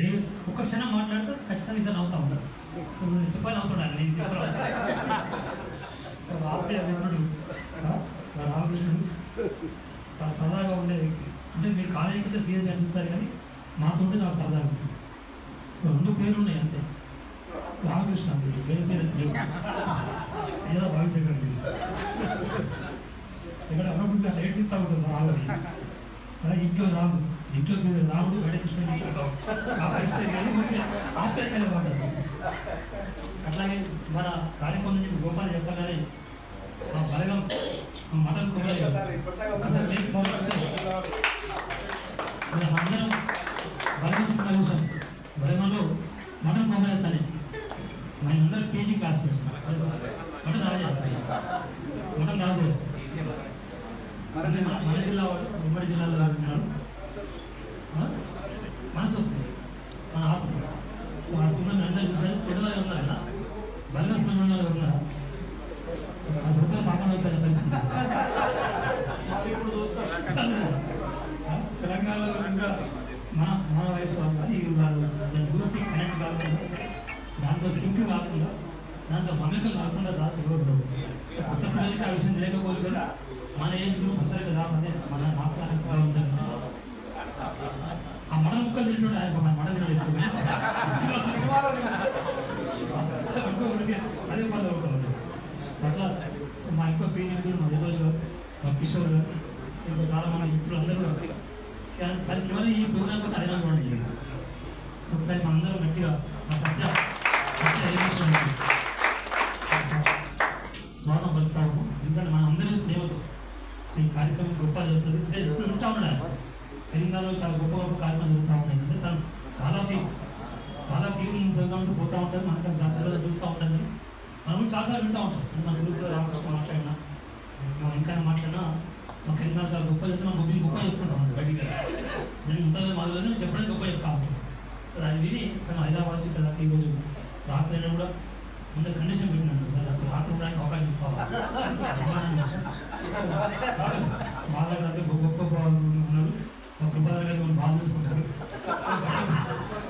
ఏ ఒక్క క్షణం మాట్లాడితే ఖచ్చితంగా ఇద్దరు నవ్వుతా ఉంటారు. సో నేను చెప్పాలి నవ్వుతున్నాను నేను చెప్పాలి సో ఆప్యాయ మిత్రుడు రామకృష్ణుడు చాలా సరదాగా ఉండే వ్యక్తి. అంటే మీరు కాలేజీకి వచ్చే సీరియస్ అనిపిస్తారు కానీ మాతో ఉంటే చాలా సరదాగా ఉంటుంది. సో రెండు పేర్లు ఉన్నాయి అంతే. రామకృష్ణ పేరు. వేరే పేరు ఏదో భావించకండి ఇక్కడ అన్నప్పుడు నేర్పిస్తూ ఉంటుంది రాముడి. ఇంట్లో రాదు ఇంట్లో పేరు రాముడు బయట కృష్ణుడు ఆ పరిస్థితి కానీ ఆశ్చర్యకరమైన మాట అట్లాగే మన కార్యక్రమం నుంచి గోపాల్ చెప్పగానే మా బలగం మతం కుమారి ఒకసారి లేచి మొదలుపెడితే మన అందరం బలగం సినిమా చూసాం. బలగంలో మతం తనే మన అందరం పీజీ క్లాస్మేట్స్ మటన్ రాజే. మటన్ రాజే. మన జిల్లా వాడు ఉమ్మడి జిల్లాలో ఉంటున్నాడు ఆ? మనసు మన ఆస్తి ఆ సినిమా అందరూ చూసారు చూడలే ఉన్నారు కదా బలగం సినిమా ఉన్నారు ఆ రూపాయలు పాపం అవుతారు పరిస్థితి ఆ? తెలంగాణలో ఇంకా మన మన వయసు వాళ్ళు ఈ వాళ్ళు దాన్ని చూసి కనెక్ట్ కాకుండా దాంతో సింక్ కాకుండా దాంతో మమేకం కాకుండా దాంతో రోడ్డు కొత్త పిల్లలకి ఆ విషయం తెలియకపోవచ్చు కదా మన ఏజ్ గ్రూప్ అందరికీ రాకపోతే మన మాట్లాడుతూ ఉంటుంది ఆ మన ముక్కలు తింటుండే ఆయన మన మన తినలేదు. అదే పనులు అవుతుంది అట్లా మా ఇంకో పీజీ మా ఈరోజు మా కిషోర్ గారు ఇంకా చాలా మన ఇప్పుడు అందరూ కూడా కానీ- కేవలం ఈ ప్రోగ్రామ్ కోసం అడిగిన చూడండి ఒకసారి మనందరం గట్టిగా మా సత్య సత్య ఎలిమినేషన్ ఉంది. స్వాగతం పలుకుతాము ఎందుకంటే మన అందరి ప్రేమతో సో కార్యక్రమం గొప్ప జరుగుతుంది అంటే ఎప్పుడు వింటా ఉన్నాడు. తెలంగాణలో చాలా గొప్ప గొప్ప కార్యక్రమం జరుగుతూ ఉంటాయి అంటే తను చాలా ఫీ చాలా ఫీలింగ్ ప్రోగ్రామ్స్ పోతూ ఉంటారు. మనకు జాతరలో చూస్తూ ఉంటుంది మనం చాలాసార్లు వింటూ ఉంటాం. మన గురువు రామకృష్ణ మాట్లాడినా మనం ఇంకా మాట్లాడినా మా తెలంగాణ చాలా గొప్ప చెప్తే మా గొప్ప గొప్ప చెప్పుకుంటాం బయటికి నేను ఉంటుంది మాదిరిగానే చెప్పడానికి గొప్ప చెప్తా ఉంటాను. అది విని కానీ హైదరాబాద్ నుంచి ఇక్కడ ఈరోజు రాత్రి అయినా కూడా ముందు కండిషన్ పెట్టినాడు. నాకు రాత్రి ఉండడానికి అవకాశం ఇస్తావా? వాళ్ళ దగ్గర గొప్ప గొప్ప వాళ్ళు ఉన్నారు ఒక కృపాల గారు వాళ్ళు బాగా చూసుకుంటారు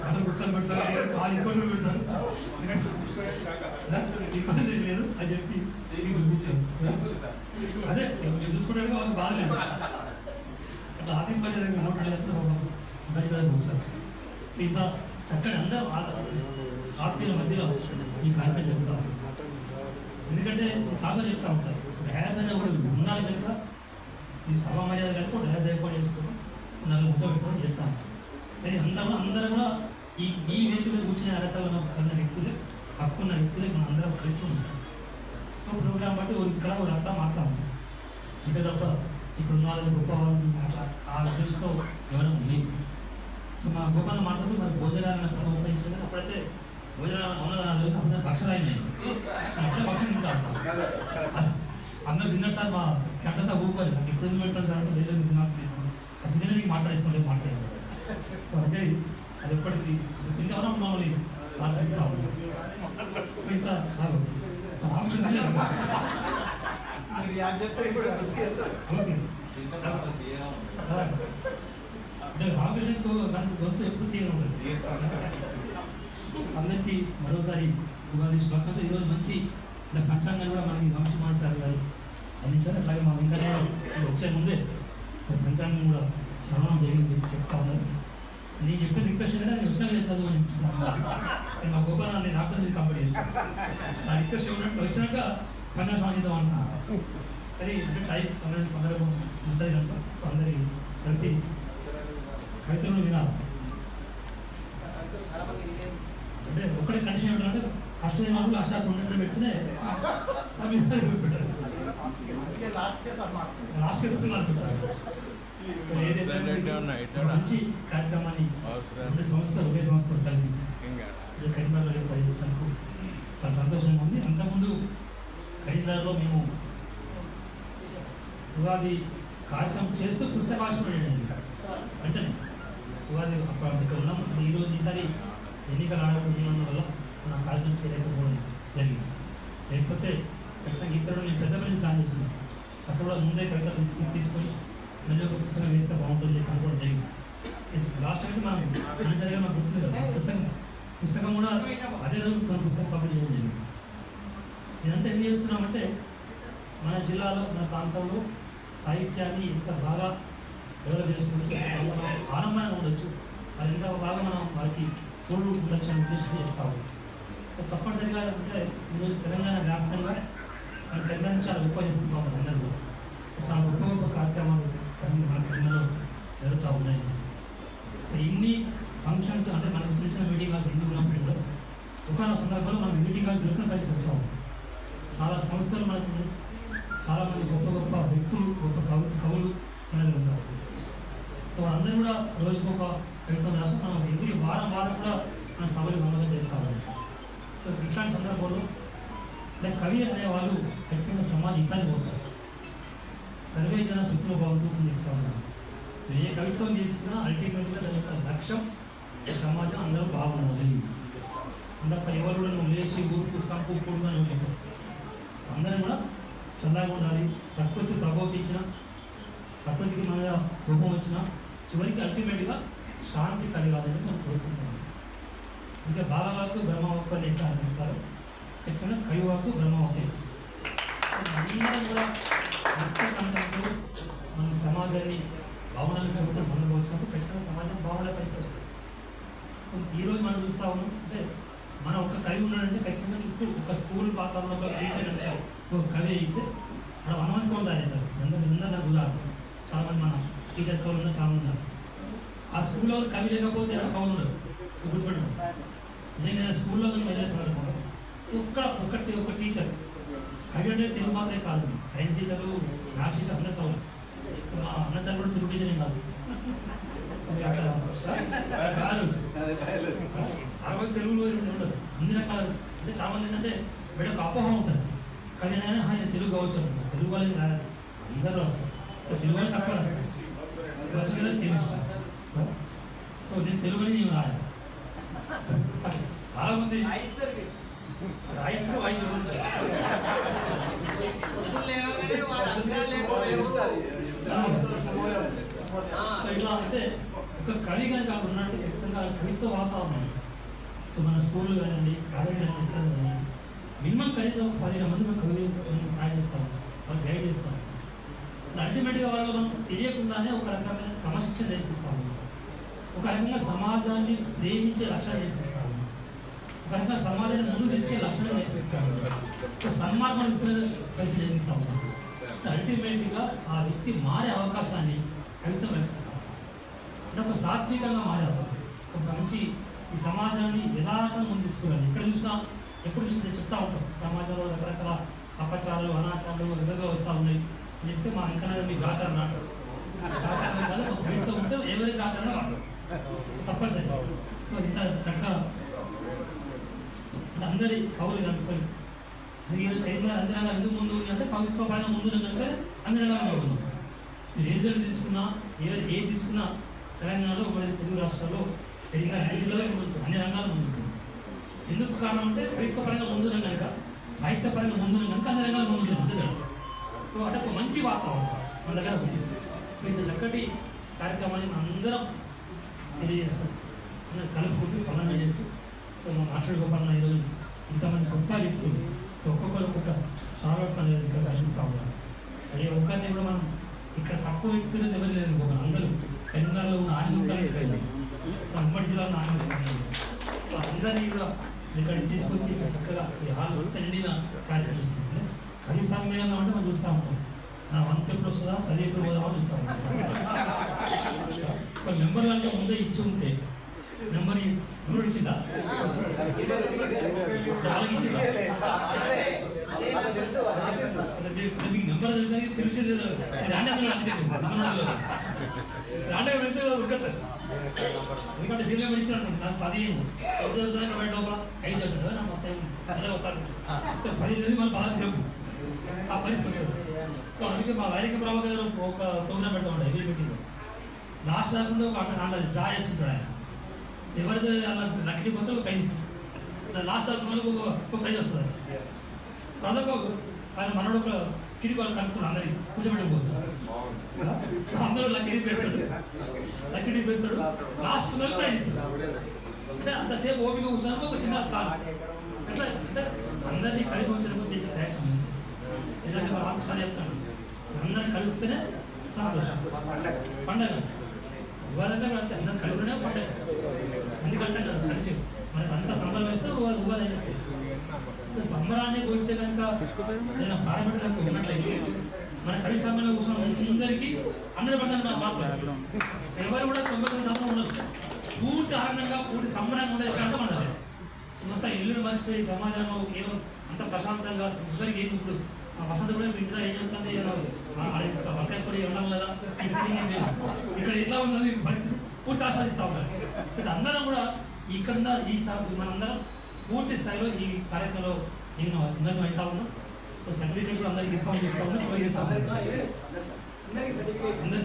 వాళ్ళు పెడతారు ఆ ఇబ్బందులు పెడతారు. ఇబ్బంది లేదు అని చెప్పి మీకు పంపించారు అదే మీరు చూసుకుంటే వాళ్ళకి బాగలేదు. అట్లా ఆదిపర్యంగా నోట్ చేస్తే బయట వచ్చారు ఇంత చక్కని అందరూ ఆత్మీయుల మధ్యలో ఈ కార్యక్రమం జరుగుతూ ఉంటుంది ఎందుకంటే చాలా చెప్తా ఉంటారు డ్యాన్స్ అనే కూడా ఉండాలి కనుక ఈ సభా మర్యాద కనుక డ్యాన్స్ ఏర్పాటు చేసుకోవడం నలుగురు కూర్చోబెట్టుకోవడం చేస్తాం. కానీ అందరూ అందరూ కూడా ఈ ఈ వేదిక మీద కూర్చునే అర్హత ఉన్న కన్న వ్యక్తులే హక్కున్న వ్యక్తులే మనం అందరం కలిసి ఉంటాం. సో ప్రోగ్రామ్ బట్టి ఒక ఇక్కడ ఒక అట్లా మారుతా ఉంటాం అంతే తప్ప ఇక్కడ ఉన్న వాళ్ళని గొప్ప అట్లా ఆ ఉద్దేశంతో ఎవరైనా ఉంది సో మా గోపాల మాట్లాడుతూ మరి భోజనాలను పదం ఉపయోగించింది అప్పుడైతే భోజనాలు ఉన్నదాలు అప్పుడు భక్షలు అయినాయి. భక్ష భక్షలు తింటా ఉంటాం అందరూ తిన్నారు సార్ మా కెంట సార్ ఊరుకోలేదు నాకు ఎప్పుడు ఎందుకు పెడతారు సార్? అంటే లేదు తినాల్సింది అది తినే మీకు మాట్లాడిస్తుండే మాట్లాడారు సో అంటే అది ఎప్పటికీ అది తింటే ఎవరో మమ్మల్ని సాధిస్తూ ఉంటాం అంటే రామకృష్ణకు దానికి గొంతు ఎప్పుడు తీయడం ఉండదు అందరికీ మరోసారి ఉగాది శుభాకాంక్షలు. ఈరోజు మంచి పంచాంగాలు కూడా మనకి వంశీ గారు అందించారు అట్లాగే మా వెంకయ్య వచ్చే ముందే పంచాంగం కూడా శ్రవణం జరిగింది చెప్పి చెప్తా ఉన్నారు. నేను చెప్పిన రిక్వెస్ట్ ఏంటంటే నేను వచ్చాక చదువు అని చెప్తున్నాను నేను మా గోపాల నేను డాక్టర్ కంపెనీ నా రిక్వెస్ట్ ఏమంటే వచ్చినాక కన్నా సాగిద్దాం అంటున్నా కానీ అంటే టైం సమయం సందర్భం ఉంటుంది కనుక సో అందరికి కలిపి కవితలు వినాలి. అంటే ఒక్కడే కండిషన్ ఏమిటంటే ఫస్ట్ టైం వాళ్ళు లాస్ట్ పెట్టినే పెట్టారు మంచి కార్యక్రమాన్ని రెండు సంస్థలు ఒకే సంస్థలు కలిపి ఇది కరీంనగర్లో ఏర్పాటు చాలా సంతోషంగా ఉంది అంతకుముందు కరీంనగర్లో మేము ఉగాది కార్యక్రమం చేస్తూ పుస్తకాశం వెంటనే ఉగాది అప్పుడు ఉన్నాం ఈరోజు ఈసారి ఎన్నికలు ఆడకుండా వల్ల మనం కార్యక్రమం చేయలేకపోవడం జరిగింది. లేకపోతే ఖచ్చితంగా ఈసారి నేను పెద్ద మనిషి ప్లాన్ చేసుకున్నాను అక్కడ కూడా ముందే కవిత తీసుకొని మళ్ళీ ఒక పుస్తకం వేస్తే బాగుంటుంది చెప్పి అనుకోవడం జరిగింది. లాస్ట్ అయితే మనం మంచిగా మనకు గుర్తుంది కదా పుస్తకం కూడా అదే రోజు మన పుస్తకం పబ్లిష్ చేయడం జరిగింది. ఇదంతా ఏం చేస్తున్నామంటే మన జిల్లాలో మన ప్రాంతంలో సాహిత్యాన్ని ఎంత బాగా డెవలప్ చేసుకోవచ్చు ఎంత ఆనందంగా ఉండొచ్చు అది ఎంత బాగా మనం వారికి తోడు ఉండొచ్చు అనే ఉద్దేశంతో చెప్తాము తప్పనిసరిగా అంటే ఈరోజు తెలంగాణ వ్యాప్తంగా చాలా గొప్ప చెప్పుకుంటాం అందరూ చాలా గొప్ప గొప్ప కార్యక్రమాలు మన తెలంగాణలో జరుగుతూ ఉన్నాయి. సో ఇన్ని ఫంక్షన్స్ అంటే మనకు చిన్న చిన్న మీటింగ్ హాల్స్ ఎన్ని ఉన్నప్పుడు కూడా ఒకనొక సందర్భంలో మనం మీటింగ్ హాల్ దొరికిన పరిస్థితి వస్తాం చాలా సంస్థలు మనకు చాలామంది చాలా మంది గొప్ప గొప్ప వ్యక్తులు గొప్ప కవి కవులు అనేది ఉంటారు సో అందరూ కూడా రోజుకు ఒక కవిత్వం రాసి మనం ఎవ్రీ వారం వారం కూడా మన సభలు గమనం చేస్తాము సో ఇట్లాంటి సందర్భంలో లేక కవి అనే వాళ్ళు ఖచ్చితంగా సమాజం హితాన్ని పోతారు. సర్వే జన సుఖంలో బాగుతూ అని చెప్తా ఉన్నాను ఏ కవిత్వం తీసుకున్నా అల్టిమేట్గా దాని యొక్క లక్ష్యం సమాజం అందరూ బాగుండాలి. అందక ఎవరు కూడా నువ్వు లేచి ఊరుకు సంపు పొడుగా నువ్వు లేవు. అందరం కూడా చల్లగా ఉండాలి. ప్రకృతి ప్రకోపించిన ప్రకృతికి మన రూపం కోపం వచ్చిన చివరికి అల్టిమేట్గా శాంతి కలగాలని మనం కోరుకుంటున్నాం. ఇంకా బాలవాకు బ్రహ్మవాకు అని ఎట్లా అంటారు? ఖచ్చితంగా కవివాకు బ్రహ్మవాకే అందరం కూడా ముఖ్య మన సమాజాన్ని భావనలు కలుగుతున్న సందర్భం వచ్చినప్పుడు ఖచ్చితంగా సమాజం బాగుండే పరిస్థితి వస్తుంది. సో ఈరోజు మనం చూస్తా ఉన్నాం అంటే మన ఒక కవి ఉన్నాడంటే ఖచ్చితంగా చుట్టూ ఒక స్కూల్ వాతావరణంలో ఒక టీచర్ అంటే ఒక కవి అయితే మనం అనుమానుకోవాలి అవుతారు అందరూ అందరూ నాకు ఉదాహరణ? చాలామంది మన టీచర్ కవులు ఉన్న చాలా ఉన్నారు. ఆ స్కూల్లో కవి లేకపోతే ఎవరు కవులు ఉండదు? గుర్తుపెట్టడం నిజంగా స్కూల్లో మేము వెళ్ళే సందర్భంలో ఒక్క ఒకటి ఒక టీచర్ కవి అంటే తెలుగు మాత్రమే కాదు సైన్స్ టీచరు మ్యాథ్స్ టీచర్ అందరూ కవులు. సో మా అన్నచారు కూడా తెలుగు టీచర్ కాదు. చాలా మంది తెలుగులో ఉండదు అన్ని రకాల అంటే చాలా మంది ఏంటంటే వీళ్ళకి అపోహం ఉంటుంది. కానీ ఆయన ఆయన తెలుగు కావచ్చు అంటున్నారు తెలుగు వాళ్ళకి రాదు. అందరూ వస్తారు తెలుగు వాళ్ళు తక్కువ రాస్తారు. వస్తుంది సో నేను తెలుగుని రాయాలి చాలా మంది సో ఇట్లా అంటే ఒక కవి కనుక అక్కడ ఉన్నట్టు ఖచ్చితంగా కవిత్వ వాతావరణం సో మన స్కూల్ కానివ్వండి కాలేజ్ కానివ్వండి మినిమం కనీసం పదిహేను మంది మేము కవి ట్రై చేస్తాం వాళ్ళు గైడ్ చేస్తాం అల్టిమేట్గా వాళ్ళు మనం తెలియకుండానే ఒక రకమైన క్రమశిక్షణ నేర్పిస్తాము ఒక రకంగా సమాజాన్ని ప్రేమించే లక్ష్యాన్ని నేర్పిస్తాము. కనుక సమాజాన్ని ముందుకు తీసుకెళ్ళి లక్షణం నేర్పిస్తాడు సన్మార్గం కలిసి పరిస్థితి నేర్పిస్తాము అల్టిమేట్గా ఆ వ్యక్తి మారే అవకాశాన్ని కవిత్వం కల్పిస్తాం అంటే ఒక సాత్వికంగా మారే అవకాశం. ఒక మంచి ఈ సమాజాన్ని ఎలా ముందు తీసుకురాలి ఎక్కడ చూసినా ఎప్పుడు చూసినా చెప్తా ఉంటాం. సమాజంలో రకరకాల అపచారాలు అనాచారాలు ఎదురుగా వస్తూ ఉన్నాయి. చెప్తే మా ఇంకా మీకు ఆచారం నాటారు ఆచారం కాదు ఒక కవిత్వం ఉంటే ఎవరికి ఆచారం వాడరు తప్పనిసరి సో ఇంత చక్కగా అందరి కవులు కనుక్కొని. అది ఏదో తెలంగాణ ఎందుకు ముందు ఉంది అంటే కవిత్వ పైన ముందు ఉంది కనుక అందిరంగా ఉన్నాం మీరు ఏ రిజల్ట్ తీసుకున్నా ఏ ఏది తీసుకున్నా తెలంగాణలో మరి తెలుగు రాష్ట్రాల్లో పెరిగిన అన్ని జిల్లాలో ముందు అన్ని రంగాలు ముందుంటుంది ఎందుకు కారణం అంటే కవిత్వ పరంగా ముందున్నాం కనుక సాహిత్య పరంగా ముందున్నాం కనుక అన్ని రంగాలు ముందు అంతే కదా సో అంటే ఒక మంచి వాతావరణం మన దగ్గర ఉంది సో ఇంత చక్కటి కార్యక్రమాన్ని మనం అందరం తెలియజేసుకుంటాం అందరం కలుపుకుంటూ సమన్వయం చేస్తూ సో మా మాస్టర్ గోపాలన్న ఈరోజు ఇంతమంది గొప్ప వ్యక్తులు. సో ఒక్కొక్కరు ఒక్కొక్క సారస్ అనేది ఇక్కడ కనిపిస్తూ ఉన్నారు. సరే ఒక్కరిని కూడా మనం ఇక్కడ తక్కువ వ్యక్తులు ఎవరు లేదు గోపాల్. అందరూ తెలంగాణలో ఉన్న ఆనిముఖాలు ఉమ్మడి జిల్లాలో ఆనిముఖాలు సో అందరినీ కూడా ఇక్కడ తీసుకొచ్చి ఇక్కడ చక్కగా ఈ హాల్ అంతా నిండిన కార్యక్రమం చూస్తుంది కవి సమ్మేళనం అంటే మనం చూస్తూ ఉంటాం. నా వంత ఎప్పుడు వస్తుందా? చదివి ఎప్పుడు పోదామా చూస్తూ ఉంటాం. ఒక నెంబర్ కనుక ముందే ఇచ్చి ఉంటే నెంబర్ నెంబర్ ఇచ్చిందా మీకు నెంబర్ రాండే అంతే ఉడకదు ఎందుకంటే సీనియర్ నెంబర్ ఇచ్చినట్టు నాకు పది చదువుతాను బయట లోపల ఐదు చదువుతుంది నా ఫస్ట్ వస్తాను సో పది మన మళ్ళీ చెప్పు. ఆ పరిస్థితి సో అందుకే మా వైరిక ప్రభాకర్ ఒక ప్రోగ్రామ్ పెడతా ఉంటాయి మీటింగ్ లాస్ట్ రాకుండా ఒక అక్కడ డ్రా చేస్తుంటాడు ఆయన. సో ఎవరైతే అలా లక్కీకి వస్తే ఒక ప్రైజ్ ఇస్తుంది లాస్ట్ రాకుండా ఒక ప్రైజ్ వస్తుంది. అదొక ఆయన మనోడు ఒక కిడి వాళ్ళు కనుక్కుని అందరికి. కూర్చోబెట్టడం కోసం అందరూ లక్కీ పెడతాడు. లక్కీ పెడతాడు. లాస్ట్ ప్రైజ్ ఇస్తాడు. అంటే అంతసేపు ఓపిక కూర్చున్నాక ఒక చిన్న కాలు అట్లా అంటే అందరినీ కలిపి ఉంచడం చేసే ప్రయత్నం. ఎందుకంటే రామకృష్ణ చెప్తాను అందరిని కలిస్తేనే సంతోషం. పండగ. ఇవ్వాలంటే మనం అందరం కలిసి ఉండే పండగ. ఎందుకంటే కదా కలిసి మనకు అంత సంబరం వేస్తే ఉగాది ఉగాది సో సంబరాన్ని కూల్చే కనుక ఏదైనా పార్లమెంట్ కనుక ఉన్నట్లయితే మన కవి సమయంలో కూర్చున్న అందరికీ హండ్రెడ్ పర్సెంట్ మార్పు వస్తుంది. ఎవరు కూడా తొంభై తొమ్మిది శాతం ఉండొచ్చు. పూర్తి ఆనందంగా పూర్తి సంబరంగా ఉండే కనుక మన మొత్తం ఇల్లు మర్చిపోయి సమాజంలో కేవలం అంత ప్రశాంతంగా ఇద్దరికి ఏం ఇప్పుడు ఆ వసతి కూడా ఇంటి ఏం చెప్తుంది ఏదో, ఉండడం లేదా. ఇక్కడ ఎట్లా ఉందని పరిస్థితి పూర్తి ఆస్వాదిస్తా ఉన్నారు. ఇక్కడ అందరం కూడా ఇక్కడ ఈ మనందరం పూర్తి స్థాయిలో ఈ కార్యక్రమంలో నేను అందరం అవుతా ఉన్నాం? సో సర్టిఫికేట్స్ కూడా అందరికి ఇస్తాం చేస్తా ఉన్నాం ప్రొవైడ్ చేస్తా ఉన్నాం. అందరికి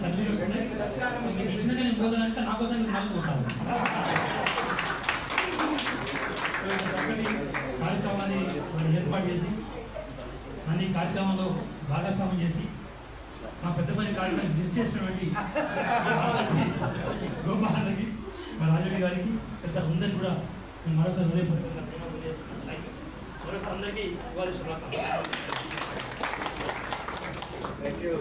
సర్టిఫికేట్స్ ఉన్నాయి సో మీకు ఇచ్చినాక నేను పోతానంటే నా కోసం నేను మళ్ళీ పోతాను కార్యక్రమాన్ని ఏర్పాటు చేసి నన్ను ఈ కార్యక్రమంలో భాగస్వామ్యం చేసి మా పెద్ద పని కార్యక్రమం మిస్ చేసినటువంటి గోపాలకి మా రాజుడి గారికి పెద్ద అందరికి కూడా నేను మరోసారి హృదయపూర్వకంగా ధన్యవాదాలు చేస్తున్నాను. Thank మరోసారి అందరికీ ఇవ్వాలి శుభాకాంక్షలు. Thank you